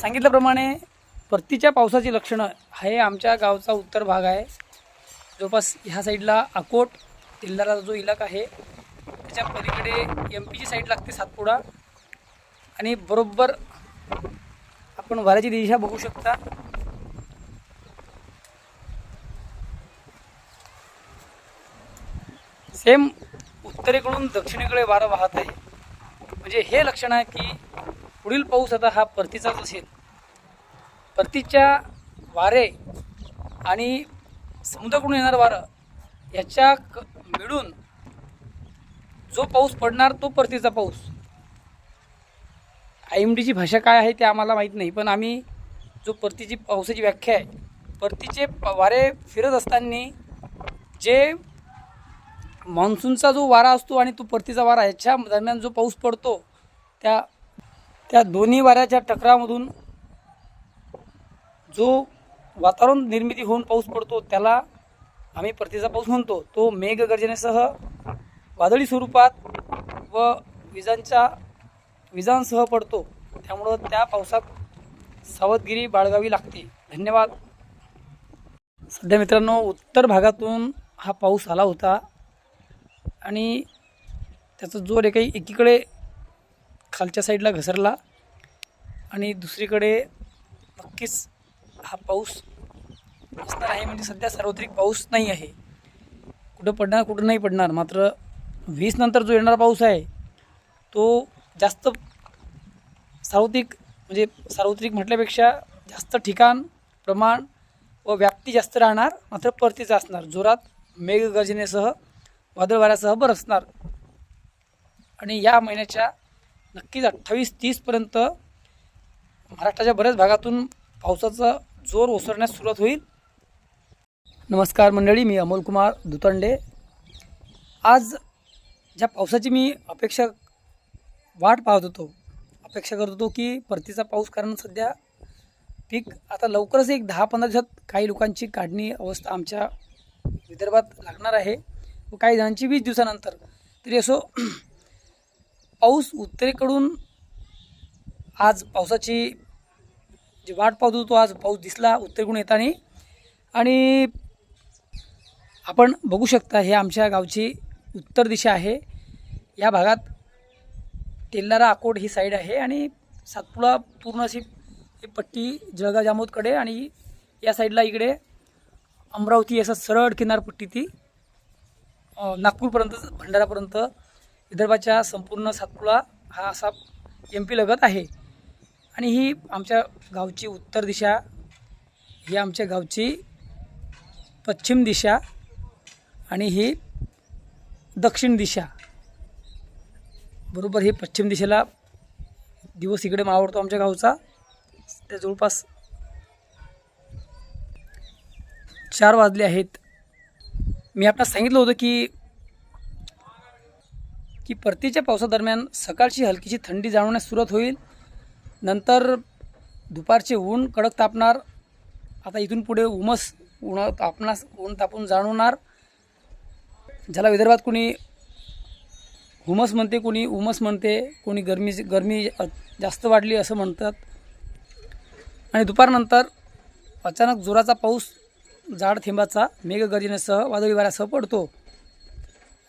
सांगितल्याप्रमाणे परतीच्या पावसाची लक्षणं हे आमच्या गावचा उत्तर भाग आहे. जवळपास ह्या साईडला अकोट तिल्लारा जो इलाका आहे त्याच्या पलीकडे एम पीची साईड लागते सातपुडा. आणि बरोबर आपण वाऱ्याची दिशा बघू शकता. सेम उत्तरेकडून दक्षिणेकडे वारं वाहत आहे. म्हणजे हे लक्षण आहे की पुढील पाऊस आता हा परतीचाच असेल. परतीच्या वारे आणि समुद्राकडून येणारं वारं ह्याच्या क मिळून जो पाऊस पडणार तो परतीचा पाऊस. आय एम डीची भाषा काय आहे ते आम्हाला माहीत नाही पण आम्ही जो परतीची पावसाची व्याख्या आहे परतीचे प- वारे फिरत असताना जे मान्सूनचा जो वारा असतो आणि तो परतीचा वारा ह्याच्या दरम्यान जो पाऊस पडतो त्या त्या दोन्ही वाऱ्याच्या टकरामधून जो वातावरण निर्मिती होऊन पाऊस पडतो त्याला आम्ही परतीचा पाऊस म्हणतो. तो मेघगर्जनेसह वादळी स्वरूपात व विजांच्या विजांसह पडतो. त्यामुळं त्या पावसात सावधगिरी बाळगावी लागते. धन्यवाद. सध्या मित्रांनो उत्तर भागातून हा पाऊस आला होता आणि त्याचा जोर काही एकीकडे खालच्या साईडला घसरला आणि दुसरीकडे नक्कीच हा पाऊस असणार आहे. म्हणजे सध्या सार्वत्रिक पाऊस नाही आहे. कुठं पडणार कुठं नाही पडणार. मात्र वीस नंतर जो येणारा पाऊस आहे तो जास्त सार्वत्रिक म्हणजे सार्वत्रिक म्हटल्यापेक्षा जास्त ठिकाण प्रमाण व व्याप्ती जास्त राहणार. मात्र परतीचा असणार. जोरात मेघगर्जनेसह वादळवाऱ्यासह बरसणार आणि या महिन्याच्या नक्कीच अठ्ठावीस तीसपर्यंत महाराष्ट्राच्या बऱ्याच भागातून पावसाचा जोर ओसरण्यास सुरुवात होईल. नमस्कार मंडळी मी अमोल कुमार दुतंडे. आज ज्या पावसाची मी अपेक्षा वाट पाहत होतो अपेक्षा करत होतो की परतीचा पाऊस कारण सध्या पीक आता लवकरच एक दहा पंधरा दिवसात काही लोकांची काढणी अवस्था आमच्या विदर्भात लागणार आहे. व काही जणांची वीस दिवसानंतर. तरी असो पाऊस उत्तरेकडून आज पावसाची जी वाट पाहत होतो आज पाऊस दिसला उत्तरेकडून येताना. आणि आपण बघू शकता हे आमच्या गावची उत्तर दिशा आहे. या भागात तेल्लारा अकोट ही साईड आहे आणि सातपुडा पूर्ण अशी ही पट्टी जळगाव जामोदकडे आणि या साईडला इकडे अमरावती असं सरळ किनारपट्टी ती नागपूरपर्यंत भंडारापर्यंत विदर्भाच्या संपूर्ण सातपुडा हा असा एम पी लगत आहे. आणि ही आमच्या गावची उत्तर दिशा ही आमच्या गावची पश्चिम दिशा आणि ही दक्षिण दिशा. बरोबर हे पश्चिम दिशेला दिवस इकडे मावळतो आमच्या गावचा. त्या जवळपास चार वाजले आहेत. मी आपल्याला सांगितलं होतं की की परतीच्या पावसादरम्यान सकाळची हलकीची थंडी जाणवण्यास सुरुवात होईल. नंतर दुपारचे ऊन कडक तापणार. आता इथून पुढे उमस उन्हा तापण्यास ऊन तापून जाणवणार. ज्याला विदर्भात कोणी हुमस म्हणते कोणी उमस म्हणते कोणी गरमी गरमी जास्त वाढली असं म्हणतात. आणि दुपारनंतर अचानक जोराचा पाऊस जाड थेंबाचा मेघगर्जनेसह वादळी वाऱ्यासह पडतो.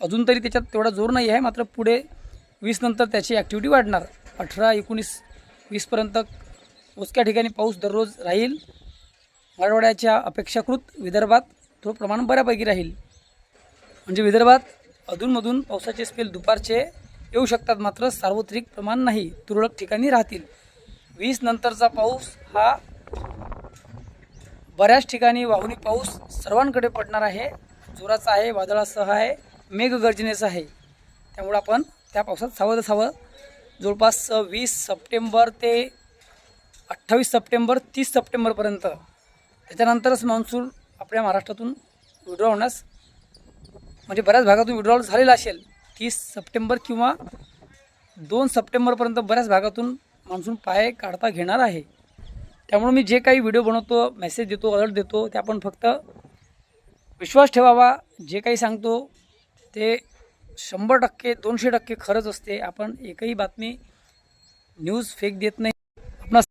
अजून तरी त्याच्यात तेवढा जोर नाही आहे मात्र पुढे वीस नंतर त्याची ॲक्टिव्हिटी वाढणार. अठरा एकोणीस वीसपर्यंत उचक्या ठिकाणी पाऊस दररोज राहील. मराठवाड्याच्या अपेक्षाकृत विदर्भात तो प्रमाण बऱ्यापैकी राहील. म्हणजे विदर्भात अधूनमधून पावसाचे स्पेल दुपारचे येऊ शकतात मात्र सार्वत्रिक प्रमाण नाही. तुरळक ठिकाणी राहतील. वीस नंतरचा पाऊस हा बऱ्याच ठिकाणी वाहुनी पाऊस सर्वांकडे पडणार आहे. जोराचा आहे वादळासह आहे. मेघगर्जनेचा आहे. त्यामुळं आपण त्या पावसात सावध सावध जवळपास वीस सप्टेंबर ते अठ्ठावीस सप्टेंबर तीस सप्टेंबरपर्यंत त्याच्यानंतरच मान्सून आपल्या महाराष्ट्रातून विड्रॉ होण्यास म्हणजे बऱ्याच भागातून विड्रॉल झालेला असेल. तीस सप्टेंबर किंवा दोन सप्टेंबरपर्यंत बऱ्याच भागातून मान्सून पाय काढता घेणार आहे. त्यामुळे मी जे काही व्हिडिओ बनवतो मेसेज देतो अलर्ट देतो ते आपण फक्त विश्वास ठेवावा. जे काही सांगतो ते शंभर टक्के दोनशे टक्के खरंच असते. आपण एकही बातमी न्यूज फेक देत नाही.